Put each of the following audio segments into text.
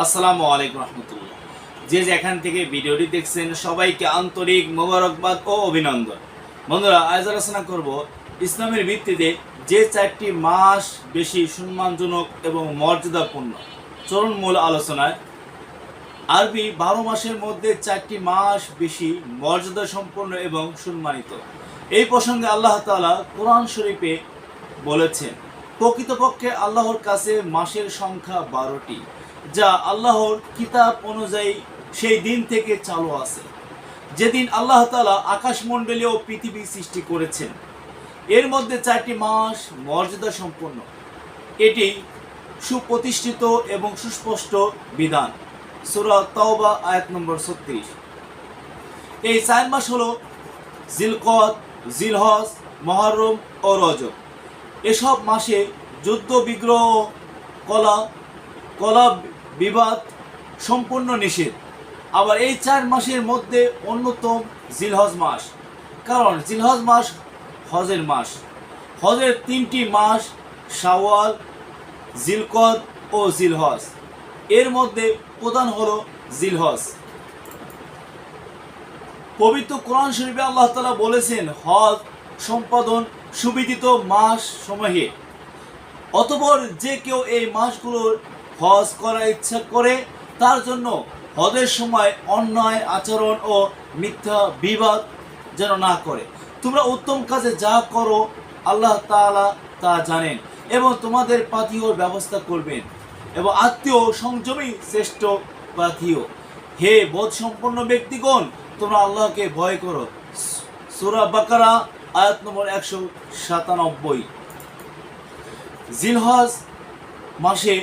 আসসালামু আলাইকুম রহমতুল্লাহ। যে যেখান থেকে ভিডিওটি দেখছেন, সবাইকে আন্তরিক মোবারকবাদ ও অভিনন্দন। বন্ধুরা, আজ আলোচনা করব ইসলামের ভিত্তিতে যে চারটি মাস বেশি সম্মানজনক এবং মর্যাদাপূর্ণ। চরণ মূল আলোচনায়। আরবি বারো মাসের মধ্যে চারটি মাস বেশি মর্যাদা সম্পন্ন এবং সম্মানিত। এই প্রসঙ্গে আল্লাহ তাআলা কোরআন শরীফে বলেছেন, প্রকৃতপক্ষে আল্লাহর কাছে মাসের সংখ্যা বারোটি। যা আল্লাহর কিতাব অনুযায়ী সেই দিন থেকে চালু আছে। যেদিন আল্লাহ তালা আকাশমণ্ডলী ও পৃথিবী সৃষ্টি করেছেন। এর মধ্যে চারটি মাস মর্যাদা সম্পন্ন। এটি সুপ্রতিষ্ঠিত এবং সুস্পষ্ট বিধান। সুরা তাওবা, আয়াত নম্বর ছত্রিশ। এই চার মাস হল জিলকদ, জিলহজ, মহরম ও রজব। এসব মাসে যুদ্ধ, বিগ্রহ, কলা কলা বিবাদ সম্পূর্ণ নিষেধ। আবার এই চার মাসের মধ্যে অন্যতম জিলহজ মাস। কারণ জিলহজ মাস হজের মাস। হজের তিনটি মাস শাওয়াল, জিলকদ ও জিলহজ। এর মধ্যে প্রধান হলো জিলহজ। পবিত্র কোরআন শরীফে আল্লাহ তালা বলেছেন, হজ সম্পাদন সুবিদিত মাস সমূহে। অতপর যে কেউ এই মাসগুলোর হজ করার ইচ্ছা করে, তার জন্য হজের সময় অন্যায় আচরণ ও মিথ্যা বিবাদ যেন না করে। তোমরা উত্তম কাজে যা করো, আল্লাহ তাআলা তা জানেন এবং তোমাদের পাথিওর ব্যবস্থা করবেন এবং আত্মীয় সংযমী শ্রেষ্ঠ পাথিও হে বোধ সম্পন্ন ব্যক্তিগণ, তোমরা আল্লাহকে ভয় করো। সুরা বাকারা, আয়াত নম্বর একশো সাতানব্বই। জিলহজ মাসে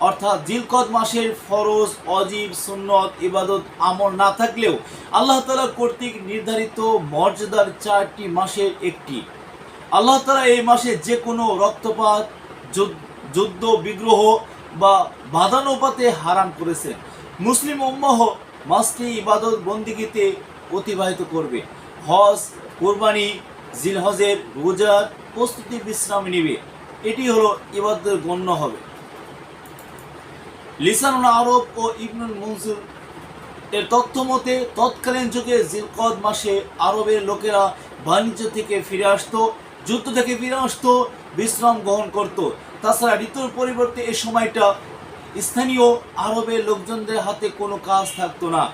অর্থাৎ জিলকদ মাসের ফরজ, অজীব, সুন্নত, ইবাদত আমল না থাকলেও আল্লাহ তালা কর্তৃক নির্ধারিত মর্যাদার চারটি মাসের একটি। আল্লাহ তালা এই মাসে যে কোনো রক্তপাত, যুদ্ধ- বিগ্রহ বা বাদানুপাতে হারাম করেছেন। মুসলিম উম্মাহ মাসটি ইবাদত বন্দিগিতে অতিবাহিত করবে। হজ, কোরবানি, জিলহজের রোজার প্রস্তুতি বিশ্রাম নিবে। এটি হলো ইবাদতের গণ্য হবে। লিসানুল আরব ও ইবনুল মনসুর এর তথ্য মতে, তৎকালীন যুগে জিলকদ মাসে আরবের লোকেরা বাণিজ্য থেকে ফিরে আসতো, যুদ্ধ থেকে ফিরে আসতো, বিশ্রাম গ্রহণ করত। তাছাড়া ঋতুর পরিবর্তে এই সময়টা স্থানীয় আরবের লোকজনদের হাতে কোনো কাজ থাকতো না।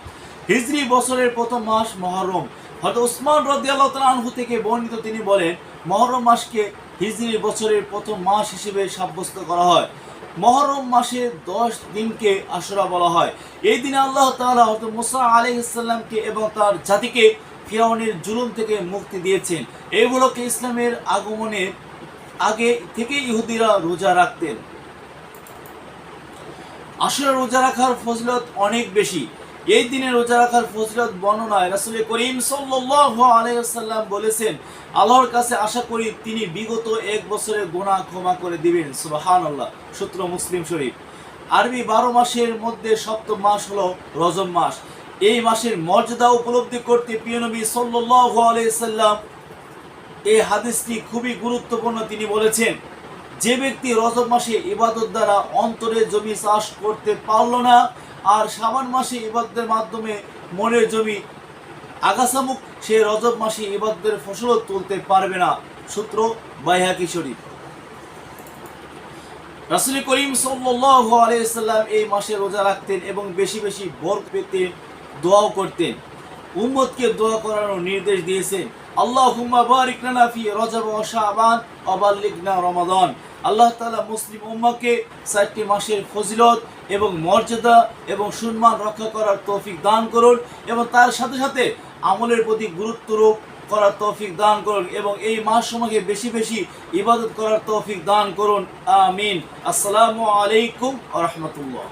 হিজরি বছরের প্রথম মাস মহরম। হয়তো উসমান রদিয়াল্লাহ আনহু থেকে বর্ণিত তিনি বলেন, মহরম মাসকে হিজরি বছরের প্রথম মাস হিসেবে সাব্যস্ত করা হয়। মহরম মাসের দশ দিনকে আশুরা বলা হয়। এই দিনে আল্লাহ তালা হয়তো মুসা ইসলামকে এবং তার জাতিকে ফিরাউনের জুলুম থেকে মুক্তি দিয়েছেন। এগুলোকে ইসলামের আগমনের আগে থেকে ইহুদিরা রোজা রাখতেন। আসলে রোজা রাখার ফজিলত অনেক বেশি। এই দিনে রোজা রাখার ফজিলত বর্ণনায় রাসূল করিম সাল্লাল্লাহু আলাইহি ওয়াসাল্লাম বলেছেন, আল্লাহর কাছে আশা করি তিনি বিগত এক বছরের গোনা ক্ষমা করে দিবেন। সুবহানাল্লাহ, সূত্র মুসলিম শরীফ। আরবি বারো মাসের মধ্যে সপ্তম মাস হলো রজব মাস। এই মাসের মর্যাদা উপলব্ধি করতে প্রিয় নবী সাল্লাল্লাহু আলাইহি সাল্লাম এই হাদিসটি খুবই গুরুত্বপূর্ণ তিনি বলেছেন, যে ব্যক্তি রজব মাসে ইবাদত দ্বারা অন্তরে জমি চাষ করতে পারল না আর সাবান মাসে ইবাদতের মাধ্যমে মনের জমি আগাছামুখ, সে রজব মাসে ইবাদতের ফসলও তুলতে পারবে না, সূত্র বাইহাকি শরীফ। রাসুল করিম সাল্লাল্লাহু আলাইহি সাল্লাম এই মাসে রোজা রাখতেন এবং বেশি বেশি বর পেতে দোয়াও করতেন। উম্মতকে দোয়া করানোর নির্দেশ দিয়েছেন। আল্লাহুম্মা বারিক রমাদান। আল্লাহ তাআলা মুসলিম উম্মাহকে চারটি মাসের ফজিলত এবং মর্যাদা এবং সম্মান রক্ষা করার তৌফিক দান করুন এবং তার সাথে সাথে আমলের প্রতি গুরুত্বরূপ করার তৌফিক দান করুন এবং এই মাস সময়কে বেশি বেশি ইবাদত করার তৌফিক দান করুন। আমিন। আসসালামু আলাইকুম রাহমাতুল্লাহ।